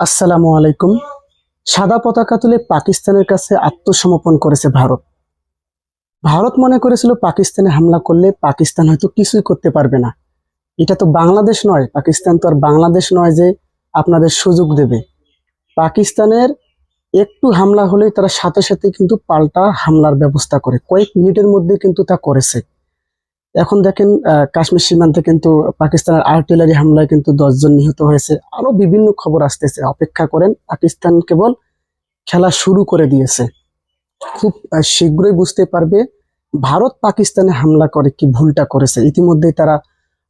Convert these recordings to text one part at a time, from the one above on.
আসসালামু আলাইকুম। সাদা পতাকা তুলে পাকিস্তানের কাছে আত্মসমর্পণ করেছে ভারত। ভারত মনে করেছিল পাকিস্তানে হামলা করলে পাকিস্তান হয়তো কিছুই করতে পারবে না। এটা তো বাংলাদেশ নয়, পাকিস্তান তো আর বাংলাদেশ নয় যে আপনাদের সুযোগ দেবে। পাকিস্তানের একটু হামলা হলেই তারা সাথে সাথে কিন্তু পাল্টা হামলার ব্যবস্থা করে। কয়েক মিনিটের মধ্যে কিন্তু তা করেছে। এখন দেখেন কাশ্মীর সীমান্তে কিন্তু পাকিস্তানের আর্টিলারি হামলায় কিন্তু দশজন নিহত হয়েছে। আরও বিভিন্ন খবর আসতেছে। অপেক্ষা করেন, পাকিস্তান কেবল খেলা শুরু করে দিয়েছে। খুব শীঘ্রই বুঝতে পারবে, ভারত পাকিস্তানে হামলা করে কি ভুলটা করেছে। ইতিমধ্যেই তারা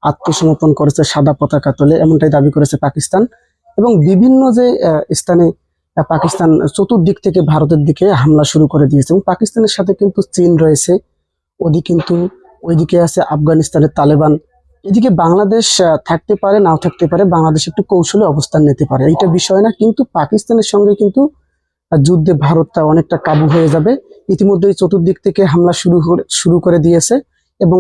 আত্মসমর্পণ করেছে সাদা পতাকা তোলে, এমনটাই দাবি করেছে পাকিস্তান। এবং বিভিন্ন যে স্থানে পাকিস্তান চতুর্দিক থেকে ভারতের দিকে হামলা শুরু করে দিয়েছে। এবং পাকিস্তানের সাথে কিন্তু চীন রয়েছে। ওদি কিন্তু ওইদিকে আছে আফগানিস্তানের তালেবান। এদিকে বাংলাদেশ থাকতে পারে, নাও থাকতে পারে, বাংলাদেশ একটু কৌশলে অবস্থান নিতে পারে। এইটা বিষয় না, কিন্তু পাকিস্তানের সঙ্গে কিন্তু যুদ্ধে ভারতটা অনেকটা কাবু হয়ে যাবে। ইতিমধ্যেই চতুর্দিক থেকে হামলা শুরু শুরু করে দিয়েছে এবং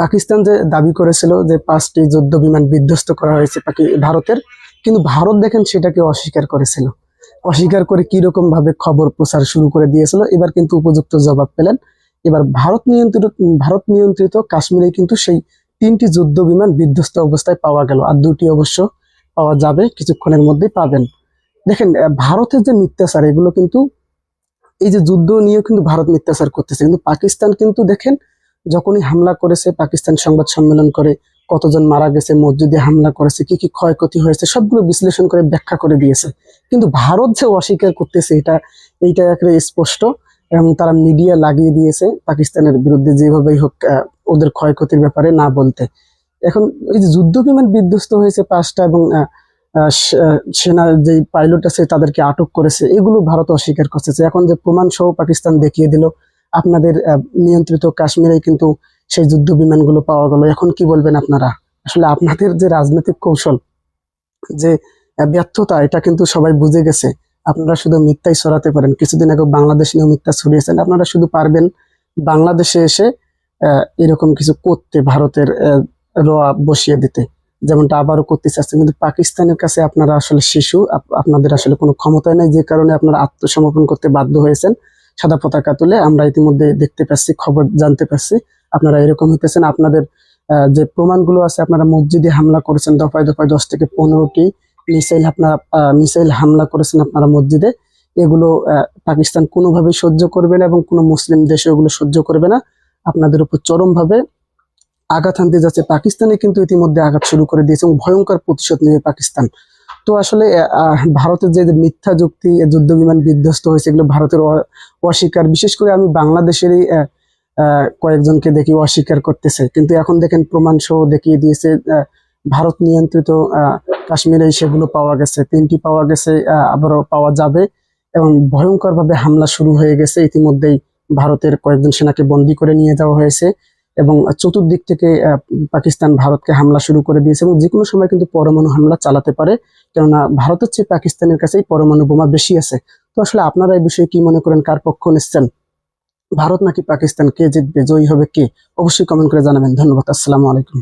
পাকিস্তান যে দাবি করেছিল যে পাঁচটি যুদ্ধ বিমান বিধ্বস্ত করা হয়েছে ভারতের, কিন্তু ভারত দেখেন সেটাকে অস্বীকার করেছিল। অস্বীকার করে কীরকম ভাবে খবর প্রচার শুরু করে দিয়েছিল। এবার কিন্তু উপযুক্ত জবাব পেলেন এবার ভারত নিয়ন্ত্রিত ভারত নিয়ন্ত্রিত কাশ্মীরে কিন্তু সেই তিনটি যুদ্ধ বিমান বিধ্বস্ত অবস্থায় পাওয়া গেল। আর দুটি অবশ্য পাওয়া যাবে, কিছুক্ষণের মধ্যেই পাবেন। দেখেন ভারতের যে মিথ্যাচার, এগুলো কিন্তু এই যে যুদ্ধ নিয়েও কিন্তু ভারত মিথ্যাচার করতেছে। কিন্তু পাকিস্তান কিন্তু দেখেন, যখনই হামলা করেছে, পাকিস্তান সংবাদ সম্মেলন করে, কতজন মারা গেছে, মসজিদে হামলা করেছে, কি কি ক্ষয়ক্ষতি হয়েছে, সবগুলো বিশ্লেষণ করে ব্যাখ্যা করে দিয়েছে। কিন্তু ভারত যে অস্বীকার করতেছে, এটা, এইটা একেবারে স্পষ্ট। এবং তারা মিডিয়া লাগিয়ে দিয়েছে পাকিস্তানের বিরুদ্ধে যেভাবেই হোক ওদের ক্ষয়ক্ষতির ব্যাপারে না বলতে। এখন এই যে যুদ্ধ বিমান বিধ্বস্ত হয়েছে পাঁচটা এবং সেনা যে পাইলট আছে তাদেরকে আটক করেছে, এগুলো ভারত অস্বীকার করতেছে। এখন যে প্রমাণ সহ পাকিস্তান দেখিয়ে দিল, আপনাদের নিয়ন্ত্রিত কাশ্মীরে কিন্তু সেই যুদ্ধ বিমানগুলো পাওয়া গেল। এখন কি বলবেন আপনারা? আসলে আপনাদের যে রাজনৈতিক কৌশল, যে ব্যর্থতা, এটা কিন্তু সবাই বুঝে গেছে। আপনারা শুধু মিথ্যাই ছড়াতে পারেন। কিছুদিন আগে বাংলাদেশ নিয়েও মিথ্যা ছড়িয়েছেন। আপনারা শুধু পারবেন বাংলাদেশে এসে এরকম কিছু করতে ভারতের রোয়া বসিয়ে দিতে। যেমনটা আবারও করতে চাচ্ছেন, কিন্তু পাকিস্তানের কাছে আপনারা আসলে শিশু, আপ- আপনাদের আসলে কোনো ক্ষমতা নেই। যে কারণে আপনারা আত্মসমর্পণ করতে বাধ্য হয়েছেন। সাদা পতাকা তুলে আমরা ইতিমধ্যে দেখতে পাচ্ছি, খবর জানতে পারছি আপনারা এরকম হইতেছেন। আপনাদের যে প্রমাণগুলো আছে, আপনারা মসজিদে হামলা করেছেন, দফায় দফায় দশ থেকে পনেরোটি। মিসাইল আপনারা মিসাইল হামলা করেছেন আপনারা মসজিদে, এগুলো পাকিস্তান কোনোভাবেই সহ্য করবে না এবং কোনো মুসলিম দেশে ওগুলো সহ্য করবে না। আপনাদের উপর চরমভাবে আঘাত হানতে যাচ্ছে পাকিস্তানে, কিন্তু ইতিমধ্যে আঘাত শুরু করে দিয়েছে এবং ভয়ঙ্কর প্রতিশোধ নেবে পাকিস্তান। তো আসলে ভারতের যে মিথ্যা যুক্তি যুদ্ধ বিমান বিধ্বস্ত হয়েছে, এগুলো ভারতের অস্বীকার। বিশেষ করে আমি বাংলাদেশেরই কয়েকজনকে দেখি অস্বীকার করতেছে। কিন্তু এখন দেখেন প্রমাণ সহ দেখিয়ে দিয়েছে ভারত নিয়ন্ত্রিত কাশ্মীরে সেগুলো পাওয়া গেছে, তিনটি পাওয়া গেছে আবারও পাওয়া যাবে। এবং ভয়ঙ্কর ভাবে হামলা শুরু হয়ে গেছে। ইতিমধ্যেই ভারতের কয়েকজন সেনাকে বন্দী করে নিয়ে যাওয়া হয়েছে এবং চতুর্দিক থেকে পাকিস্তান ভারতকে হামলা শুরু করে দিয়েছে এবং যে কোনো সময় কিন্তু পরমাণু হামলা চালাতে পারে। কেননা ভারতের চেয়ে পাকিস্তানের কাছেই পরমাণু বোমা বেশি আছে। তো আসলে আপনারা এই বিষয়ে কি মনে করেন? কার পক্ষ নিচ্ছেন? ভারত নাকি পাকিস্তান? কে জিতবে? জয়ী হবে কে? অবশ্যই কমেন্ট করে জানাবেন। ধন্যবাদ। আসসালামু আলাইকুম।